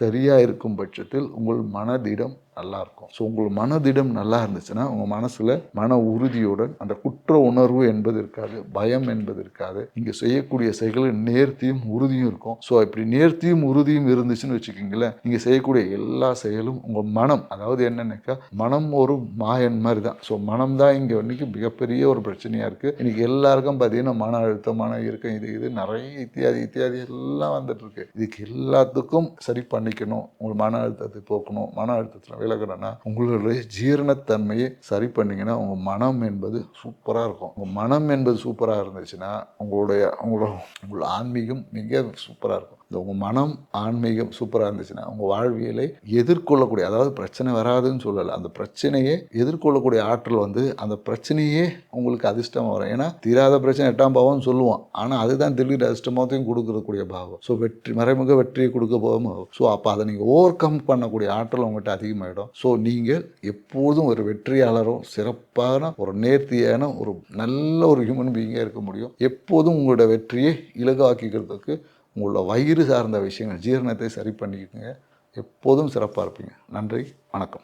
சரியாக இருக்கும் பட்சத்தில் உங்கள் மனதிடம் நல்லா இருக்கும் ஸோ உங்கள் மனதிடம் நல்லா இருந்துச்சுன்னா உங்கள் மனசில் மன உறுதியுடன் அந்த குற்ற உணர்வு என்பது இருக்காது பயம் என்பது இருக்காது. நீங்கள் செய்யக்கூடிய செயல்கள் நேர்த்தியும் உறுதியும் இருக்கும். ஸோ இப்படி நேர்த்தியும் உறுதியும் இருந்துச்சுன்னு வச்சுக்கிங்களேன் நீங்கள் செய்யக்கூடிய எல்லா செயலும் உங்கள் மனம் அதாவது என்னென்னாக்கா மனம் ஒரு மாயன் மாதிரி தான் ஸோ மனம் தான் இங்கே இன்னைக்கு மிகப்பெரிய ஒரு பிரச்சனையாக இருக்குது இன்றைக்கி எல்லாருக்கும் பார்த்தீங்கன்னா மன அழுத்தம் மன இறுக்கம் இது இது நிறைய இத்தியாதி இத்தியாதி எல்லாம் வந்துட்டு இருக்கு இதுக்கு எல்லாத்துக்கும் சரி பண்ணிக்கணும். உங்கள் மன அழுத்தத்தை போக்கணும். மன அழுத்தத்தில் விலகணும்னா உங்களுடைய ஜீரணத்தன்மையை சரி பண்ணிங்கன்னா உங்கள் மனம் என்பது சூப்பராக இருக்கும். உங்கள் மனம் என்பது சூப்பராக இருந்துச்சுன்னா உங்களுடைய உங்களோட உங்களோட ஆன்மீகம் மிக சூப்பராக இருக்கும். இந்த உங்கள் மனம் ஆன்மீகம் சூப்பராக இருந்துச்சுன்னா உங்கள் வாழ்வியலை எதிர்கொள்ளக்கூடிய அதாவது பிரச்சனை வராதுன்னு சொல்லலை அந்த பிரச்சனையை எதிர்கொள்ளக்கூடிய ஆற்றல் வந்து அந்த பிரச்சனையே உங்களுக்கு அதிர்ஷ்டமாக வரும். ஏன்னா தீராத பிரச்சனை எட்டாம் பாவம்னு சொல்லுவோம். ஆனால் அதுதான் திடீர் அதிர்ஷ்டமாகத்தையும் கொடுக்கறக்கூடிய பாவம். ஸோ வெற்றி மறைமுக வெற்றியை கொடுக்க போகும் ஸோ அப்போ அதை நீங்கள் ஓவர் கம் பண்ணக்கூடிய ஆற்றல் உங்கள்கிட்ட அதிகமாகிடும் ஸோ நீங்கள் எப்போதும் ஒரு வெற்றியாளரும் சிறப்பான ஒரு நேர்த்தியான ஒரு நல்ல ஒரு ஹியூமன் பீயிங்காக இருக்க முடியும். எப்போதும் உங்களோட வெற்றியை இலகாக்கிக்கிறதுக்கு உங்களோட வயிறு சார்ந்த விஷயங்கள் ஜீரணத்தை சரி பண்ணிக்கோங்க எப்போதும் சிறப்பாக இருப்பீங்க. நன்றி வணக்கம்.